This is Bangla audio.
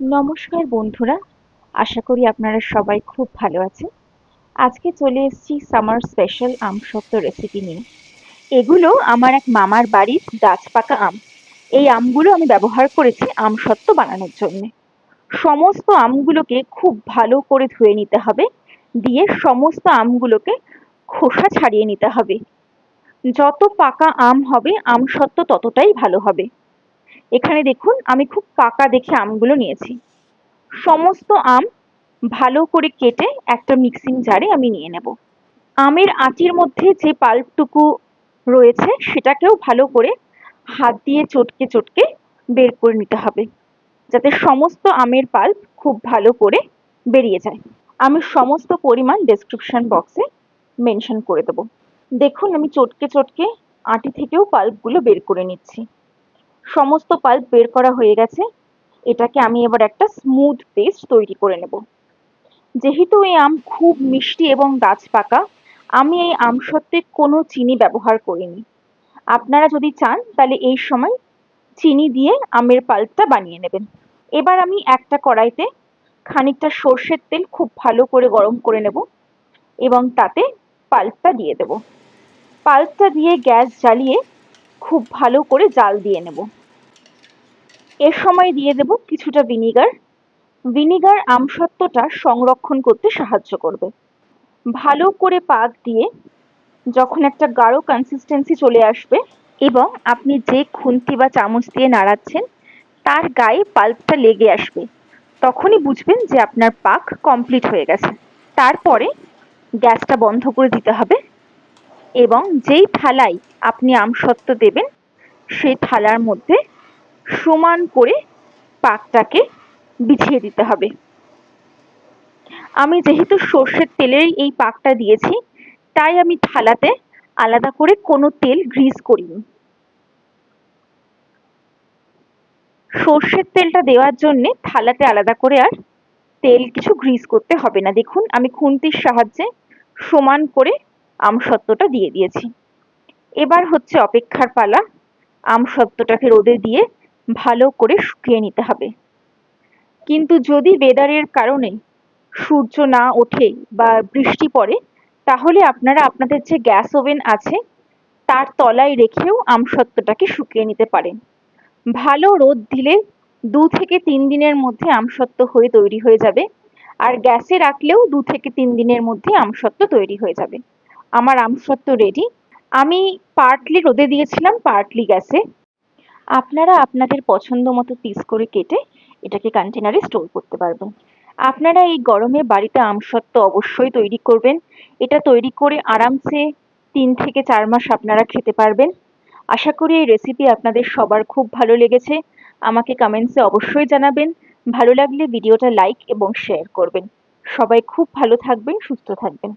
নমস্কার বন্ধুরা, আশা করি আপনারা সবাই খুব ভালো আছেন। আজকে চলে এসেছি সামার স্পেশাল আম সত্ত্ব রেসিপি নিয়ে। এগুলো আমার এক মামার বাড়ির গাছ পাকা আম। এই আমগুলো আমি ব্যবহার করেছি আম সত্ত্ব বানানোর জন্য। সমস্ত আমগুলোকে খুব ভালো করে ধুয়ে নিতে হবে, দিয়ে সমস্ত আমগুলোকে খোসা ছাড়িয়ে নিতে হবে। যত পাকা আম হবে, আম সত্ত্ব ততটাই ভালো হবে। এখানে দেখুন, আমি খুব পাকা দেখে আমগুলো নিয়েছি। সমস্ত আম ভালো করে কেটে একটা মিক্সিং জারে আমি নিয়ে নেব। আমের আঁটির মধ্যে যে পাল্পটুকু রয়েছে, সেটাকেও ভালো করে হাত দিয়ে চটকে চটকে বের করে নিতে হবে, যাতে সমস্ত আমের পাল্প খুব ভালো করে বেরিয়ে যায়। আমি সমস্ত পরিমাণ ডেসক্রিপশন বক্সে মেনশন করে দেবো। দেখুন, আমি চটকে চটকে আটি থেকেও পাল্পগুলো বের করে নিচ্ছি। সমস্ত পাল্প বের করা হয়ে গেছে। এটাকে আমি এবার একটা স্মুথ পেস্ট তৈরি করে নেব। যেহেতু এই আম খুব মিষ্টি এবং গাছ পাকা, আমি এই আম সত্ত্বে কোনো চিনি ব্যবহার করিনি। আপনারা যদি চান, তাহলে এই সময় চিনি দিয়ে আমের পাল্পটা বানিয়ে নেবেন। এবার আমি একটা কড়াইতে খানিকটা সর্ষের তেল খুব ভালো করে গরম করে নেব এবং তাতে পাল্পটা দিয়ে দেব। পাল্পটা দিয়ে গ্যাস জ্বালিয়ে খুব ভালো করে জাল দিয়ে নেব। এর সময় দিয়ে দেব কিছুটা ভিনিগার ভিনিগার আমসত্ত্বটা সংরক্ষণ করতে সাহায্য করবে। ভালো করে পাক দিয়ে যখন একটা গাঢ় কনসিস্টেন্সি চলে আসবে এবং আপনি যে খুন্তি বা চামচ দিয়ে নাড়াচ্ছেন, তার গায়ে পাল্পটা লেগে আসবে। তখনই বুঝবেন যে আপনার পাক কমপ্লিট হয়ে গেছে। তারপরে গ্যাসটা বন্ধ করে দিতে হবে এবং যেই থালায় আপনি আমসত্ত্ব দেবেন, সেই থালার মধ্যে সমান করে পাকটাকে বিছিয়ে দিতে হবে। আমি যেহেতু সর্ষের তেলের এই পাকটা দিয়েছি, তাই আমি থালাতে আলাদা করে কোনো তেল গ্রিজ করিনি। সর্ষের তেলটা দেওয়ার জন্যে থালাতে আলাদা করে আর তেল কিছু গ্রিজ করতে হবে না। দেখুন, আমি খুন্তির সাহায্যে সমান করে আমসত্ত্বটা দিয়ে দিয়েছি। এবার হচ্ছে অপেক্ষার পালা। আমসত্ত্বটাকে রোদে দিয়ে ভালো করে শুকিয়ে নিতে হবে। কিন্তু যদি ওয়েদারের কারণে সূর্য না ওঠে বা বৃষ্টি পড়ে, তাহলে আপনারা আপনাদের যে গ্যাস ওভেন আছে, তার তলায় রেখেও আমসত্ত্বটাকে শুকিয়ে নিতে পারেন। ভালো রোদ দিলে দু থেকে তিন দিনের মধ্যে আমসত্ত্ব হয়ে তৈরি হয়ে যাবে, আর গ্যাসে রাখলেও দু থেকে তিন দিনের মধ্যে আমসত্ত্ব তৈরি হয়ে যাবে। আমার আমসত্ত্ব রেডি আমি পার্টলি রোদে দিয়েছিলাম পার্টলি গ্যাসে আপনারা আপনাদের পছন্দ মতো পিস করে কেটে এটাকে কন্টেনারে স্টোর করতে পারবেন। আপনারা এই গরমে বাড়িতে আমসত্ত্ব অবশ্যই তৈরি করবেন। এটা তৈরি করে আরামসে তিন থেকে চার মাস আপনারা খেতে পারবেন। আশা করি এই রেসিপি আপনাদের সবার খুব ভালো লেগেছে। আমাকে কমেন্টসে অবশ্যই জানাবেন। ভালো লাগলে ভিডিওটা লাইক এবং শেয়ার করবেন। সবাই খুব ভালো থাকবেন, সুস্থ থাকবেন।